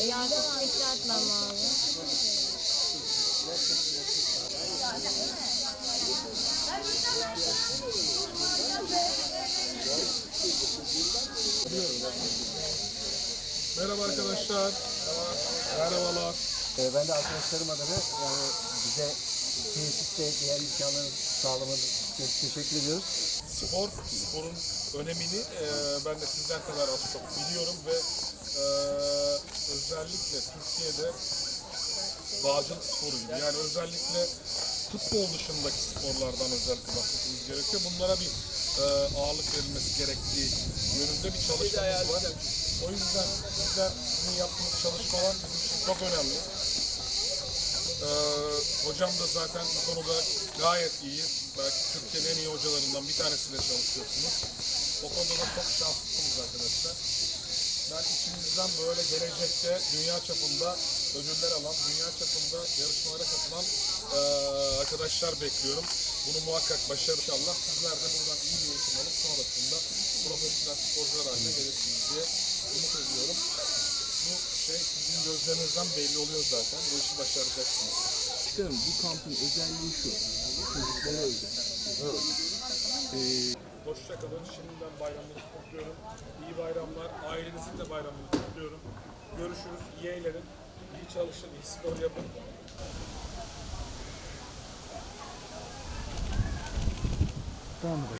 Yakup. Merhaba arkadaşlar. Merhabalar. Ee, ben de arkadaşlarım adına yani bize tesiste diğer imkanları sağlamanız için teşekkür ediyoruz. Spor, sporun önemini e, ben de sizden kadar az çok biliyorum ve e, özellikle Türkiye'de bağcılık sporuydu. Yani özellikle futbol dışındaki sporlardan özellikle bahsetmemiz gerekiyor. Bunlara bir e, ağırlık verilmesi gerektiği yönünde bir çalışmamız var. O yüzden sizler, sizin yaptığınız çalışmalar bizim için çok önemli. Ee, hocam da zaten bu konuda gayet iyi. Belki Türkiye'nin en iyi hocalarından bir tanesiyle çalışıyorsunuz. O konuda da çok. Ben içimizden böyle gelecekte dünya çapında ödüller alan, dünya çapında yarışmalara katılan eee, arkadaşlar bekliyorum. Bunu muhakkak başarır inşallah. Sizler de buradan iyi bir eğitim alıp sonrasında profesyonel sporcular haline gelirsiniz diye umut ediyorum. Bu şey sizin gözlerinizden belli oluyor zaten. Bu işi başaracaksınız. Başkanım bu kampın özelliği şu. Çocuklara özel. Hoşçakalın. Şimdiden bayramınızı kutluyorum. İyi bayramlar. Ailenizin de bayramını kutluyorum. Görüşürüz. İyi eğlenin. İyi çalışın. iyi spor yapın. Tamam